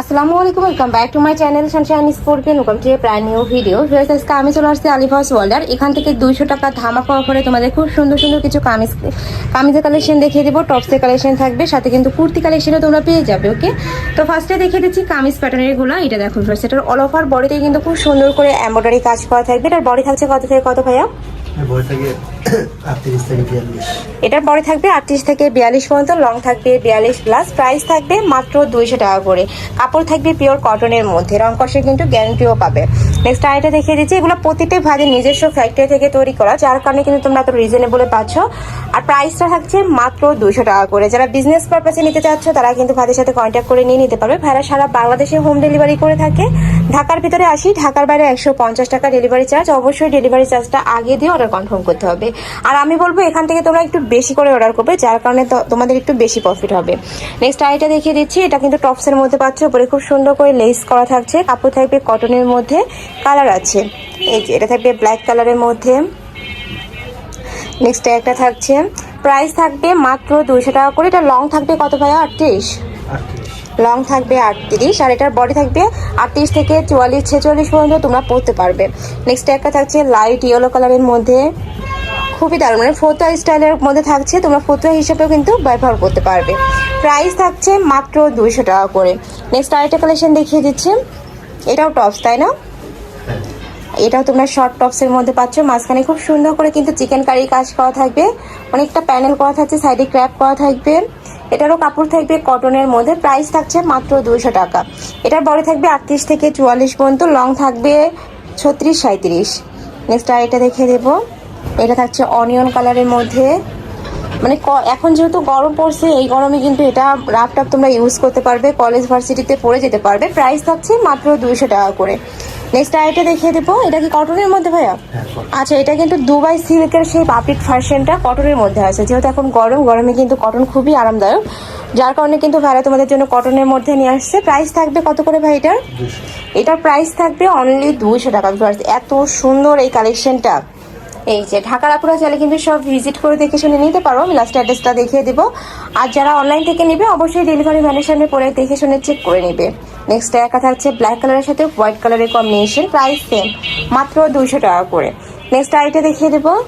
আসসালামু আলাইকুম welcome back to my channel sunshine স্পোর্টকেন welcome to প্রায় নিউ ভিডিও ফেরত আজকে আমি চলে আসছি আলিফাস ওয়ার্ল্ডার এখান থেকে দুইশো টাকা ধামাকা অফারে তোমাদের খুব সুন্দর সুন্দর কিছু কামিজ কামিজের কালেকশন দেখিয়ে দেবো। টপসের কালেকশন থাকবে সাথে কিন্তু কুর্তি কালেকশনও তোমরা পেয়ে যাবে ওকে তো ফার্স্টে দেখিয়ে দিচ্ছি কামিজ প্যাটার্নেরগুলো। এটা দেখো ফার্স্ট এটার অল ওভার বডিতে কিন্তু খুব সুন্দর করে এমব্রয়ডারি কাজ করা থাকবে। এটার বডি থাকছে কত থেকে কত ভাইয়া? এটার পরে থাকবে আটত্রিশ থেকে বিয়াল্লিশ পর্যন্ত লং থাকবে বিয়াল্লিশ প্লাস প্রাইস থাকবে মাত্র দুইশো টাকা করে। কাপড় থাকবে পিওর কটনের মধ্যে। রং কষে কিন্তু গ্যারান্টিও পাবে। নেক্সট আইটা দেখিয়ে দিচ্ছি, এগুলো প্রতিটি ভাজে নিজস্ব ফ্যাক্টরি থেকে তৈরি করা, যার কারণে কিন্তু তোমরা এত রিজনেবলে পাচ্ছ। আর প্রাইসটা থাকছে মাত্র দুশো টাকা করে। যারা বিজনেস পারপাসে নিতে চাচ্ছ, তারা কিন্তু ভাইদের সাথে কন্ট্যাক্ট করে নিয়ে নিতে পারবে। ভাইরা সারা বাংলাদেশে হোম ডেলিভারি করে থাকে। ঢাকার ভিতরে আসি, ঢাকার বাইরে একশো পঞ্চাশ টাকা ডেলিভারি চার্জ অবশ্যই ডেলিভারি চার্জটা আগে দিয়ে অর্ডার কনফার্ম করতে হবে। আর আমি বলব, এখান থেকে তোমরা একটু বেশি করে অর্ডার করবে, যার কারণে তোমাদের একটু বেশি প্রফিট হবে। নেক্সট আইটা দেখিয়ে দিচ্ছি, এটা কিন্তু টপসের মধ্যে পাচ্ছ, উপরে খুব সুন্দর করে লেস করা থাকছে। কাপড় থাকবে কটনের মধ্যে কালার আছে। এই যে, এটা থাকবে ব্ল্যাক কালারের মধ্যে। নেক্সট একটা থাকছে প্রাইস থাকবে মাত্র দুইশো টাকা করে। এটা লং থাকবে কত আটত্রিশ? আটত্রিশ। লং থাকবে আটত্রিশ, আর এটার বডি থাকবে আটত্রিশ থেকে চুয়াল্লিশ, ছেচল্লিশ পর্যন্ত তোমরা পরতে পারবে। নেক্সট একটা থাকছে লাইট ইয়েলো কালারের মধ্যে। খুবই দারুণ মানে ফোতা স্টাইলের মধ্যে থাকছে, তোমরা ফতুয়া হিসেবেও কিন্তু ব্যবহার করতে পারবে। প্রাইস থাকছে মাত্র দুইশো টাকা করে। নেক্সট আরেকটা কালেকশন দেখিয়ে দিচ্ছে। এটাও টপস তাই না? এটাও তোমরা শর্ট টপসের মধ্যে পাচ্ছ। মাঝখানে খুব সুন্দর করে কিন্তু চিকেন কারি কাজ করা থাকবে। অনেকটা প্যানেল করা থাকছে সাইডে ক্র্যাপ করা থাকবে। এটারও কাপড় থাকবে কটনের মধ্যে। প্রাইস থাকছে মাত্র দুশো টাকা। এটার বড় থাকবে আটত্রিশ থেকে চুয়াল্লিশ পর্যন্ত। লং থাকবে ছত্রিশ সাঁত্রিশ নেক্সট আর এটা দেখে দেবো। এটা থাকছে অনিয়ন কালারের মধ্যে। মানে ক- এখন যেহেতু গরম পড়ছে এই গরমে কিন্তু এটা রাফ টাপ তোমরা ইউজ করতে পারবে কলেজ ভার্সিটিতে পরে যেতে পারবে। প্রাইস থাকছে মাত্র দুইশো টাকা করে। নেক্সট আইটা দেখিয়ে দেবো। এটা কি কটনের মধ্যে ভাইয়া? হ্যাঁ আচ্ছা এটা কিন্তু দুবাই সিল্কের সেই পাপিট ভার্সনটা কটনের মধ্যে আছে। যেহেতু এখন গরম গরমে কিন্তু কটন খুবই আরামদায়ক। যার কারণে কিন্তু ভাইরা তোমাদের জন্য কটনের মধ্যে নিয়ে আসছে। প্রাইস থাকবে কত করে ভাই এটার? এটার প্রাইস থাকবে অনলি দুইশো টাকা। এত সুন্দর এই কালেকশনটা এই যে, ঢাকার আপুরা চাইলে কিন্তু সব ভিজিট করে দেখে শুনে নিতে পারো। আমি লাস্ট অ্যাড্রেসটা দেখিয়ে দেবো। আর যারা অনলাইন থেকে নেবে, অবশ্যই ডেলিভারি ম্যানের সামনে পরে দেখে শুনে চেক করে নেবে। নেক্সট একা থাকছে ব্ল্যাক কালারের সাথে হোয়াইট কালারের কম্বিনেশন প্রাইস সেম মাত্র দুইশো টাকা করে। নেক্সট আইটা দেখিয়ে দেবো।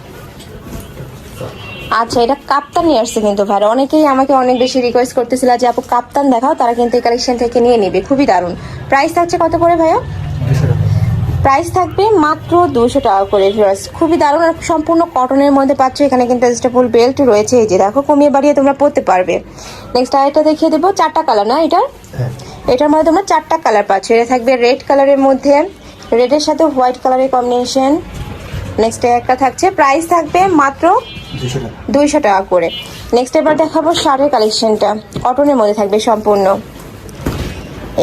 আচ্ছা এটা কাপ্তান নিয়ে আসছে কিন্তু ভাই। অনেকেই আমাকে অনেক বেশি রিকোয়েস্ট করতেছিল যে, আপু, কাপ্তান দেখাও। তারা কিন্তু এই কালেকশন থেকে নিয়ে নেবে। খুবই দারুণ। প্রাইস থাকছে কত করে ভাইয়া? প্রাইস থাকবে মাত্র দুশো টাকা করে ভিউয়ার্স খুবই দারুণ আর সম্পূর্ণ কটনের মধ্যে পাচ্ছ এখানে কিন্তু অ্যাডজাস্টেবল বেল্ট রয়েছে এই যে দেখো কমিয়ে বাড়িয়ে তোমরা পরতে পারবে। নেক্সট আরেকটা দেখিয়ে দেবো চারটা কালার না এটা হ্যাঁ। এটার মধ্যে তোমরা চারটা কালার পাচ্ছ এটা থাকবে রেড কালারের মধ্যে রেডের সাথে হোয়াইট কালারের কম্বিনেশন নেক্সট একটা থাকছে প্রাইস থাকবে মাত্র দুইশো টাকা। করে। নেক্সট এবার দেখাবো শার্টের কালেকশনটা কটনের মধ্যে থাকবে সম্পূর্ণ।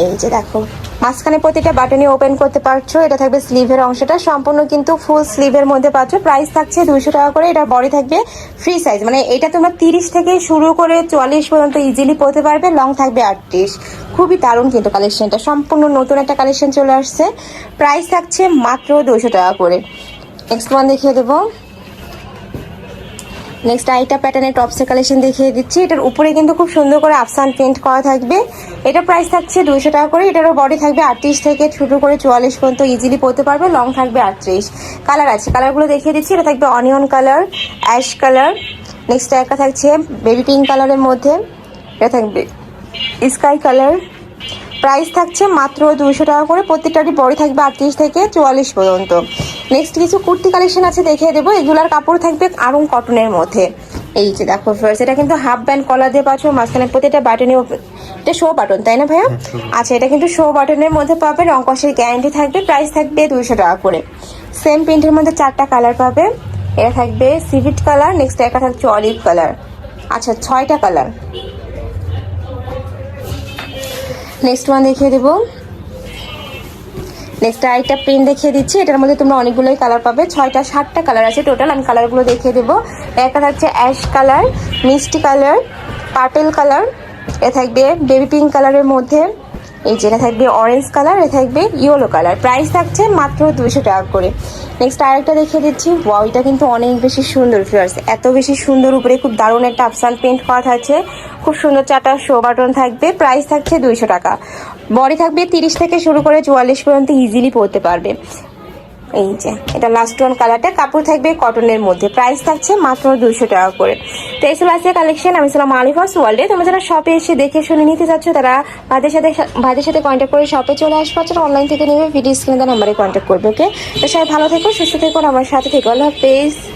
এই যে দেখো। মাঝখানে প্রতিটা বাটনই ওপেন করতে পারছ, এটা থাকবে স্লিভের অংশটা, সম্পূর্ণ কিন্তু ফুল স্লিভের মধ্যে পাচ্ছ। প্রাইস থাকছে দুইশো টাকা করে, এটা বডি থাকবে ফ্রি সাইজ মানে এটা তোমরা তিরিশ থেকে শুরু করে চুয়াল্লিশ পর্যন্ত ইজিলি পরতে পারবে লং থাকবে আটত্রিশ। খুবই দারুণ কিন্তু কালেকশনটা সম্পূর্ণ নতুন একটা কালেকশন চলে আসছে। প্রাইস থাকছে মাত্র দুশো টাকা করে। নেক্সট ওয়ান দেখিয়ে দেবো। নেক্সট আইটা প্যাটার্নের টপসের কালেকশন দেখিয়ে দিচ্ছি। এটার উপরে কিন্তু খুব সুন্দর করে আফসান প্রিন্ট করা থাকবে। এটা প্রাইস থাকছে দুইশো টাকা করে। এটারও বডি থাকবে আটত্রিশ থেকে শুরু করে চুয়াল্লিশ পর্যন্ত ইজিলি পরতে পারবে। লং থাকবে আটত্রিশ। কালার আছে। কালারগুলো দেখিয়ে দিচ্ছি। এটা থাকবে onion colour ash colour next একটা থাকছে বেবি পিঙ্ক কালারের মধ্যে। এটা থাকবে স্কাই কালার প্রাইস থাকছে মাত্র দুইশো টাকা করে। প্রত্যেকটারই বড়ি থাকবে আটত্রিশ থেকে চুয়াল্লিশ পর্যন্ত। নেক্সট কিছু কুর্তি কালেকশন আছে দেখিয়ে দেবো। এগুলার কাপড় থাকবে আরং কটনের মধ্যে। এই যে দেখো ফার্স্ট এটা কিন্তু হাফ ব্যান্ড কলার দিয়ে পাচ্ছ। মাঝখানে প্রতিটা বাটনে এটা শো বাটন তাই না ভাইয়া? হ্যাঁ। আচ্ছা এটা কিন্তু শো বাটনের মধ্যে পাবে। রং কষের গ্যারান্টি থাকবে। প্রাইস থাকবে দুইশো টাকা করে। সেম প্রিন্টের মধ্যে চারটা কালার পাবে। এটা থাকবে সিভিট কালার নেক্সট একটা থাকছে অলিভ কালার আচ্ছা ছয়টা কালার নেক্সট ওয়ান দেখিয়ে দেবো। নেক্সট আরেকটা প্রিন্ট দেখিয়ে দিচ্ছি। এটার মধ্যে তোমরা অনেকগুলোই কালার পাবে। ছয়টা, সাতটা কালার আছে টোটাল আমি কালারগুলো দেখিয়ে দেবো। একটা থাকছে অ্যাশ কালার মিষ্টি কালার পার্পেল কালার এ থাকবে বেবি পিঙ্ক কালারের মধ্যে। এই যেটা থাকবে অরেঞ্জ কালার এটা থাকবে ইয়েলো কালার প্রাইস থাকছে মাত্র দুইশো টাকা করে। নেক্সট আরেকটা দেখিয়ে দিচ্ছি। ওয়াও এটা কিন্তু অনেক বেশি সুন্দর ফিওর্স এত বেশি সুন্দর, উপরে খুব দারুণ একটা আফসান পেন্ট করা থাকছে। খুব সুন্দর চারটা শো বাটন থাকবে। প্রাইস থাকছে দুইশো টাকা। বডি থাকবে তিরিশ থেকে শুরু করে চুয়াল্লিশ পর্যন্ত ইজিলি পড়তে পারবে। এই যে, এটা লাস্ট ওয়ান কালারটা কাপড় থাকবে কটনের মধ্যে। প্রাইস থাকছে মাত্র দুশো টাকা করে। তো এই আজকে কালেকশন আমি ছিলাম আলিফার্স ওয়ার্ল্ডে। তোমরা যারা শপে এসে দেখে শুনে নিতে চাচ্ছ, তারা ভাইদের সাথে ভাইদের সাথে কন্ট্যাক্ট করে শপে চলে আসব। তারা অনলাইন থেকে নেবে ভিডিও স্ক্রিনে নাম্বারে কন্ট্যাক্ট করবে ওকে তো সবাই ভালো থেকো, সুস্থ থেকো আমার সাথে থেকো। আল্লাহ হাফেজ।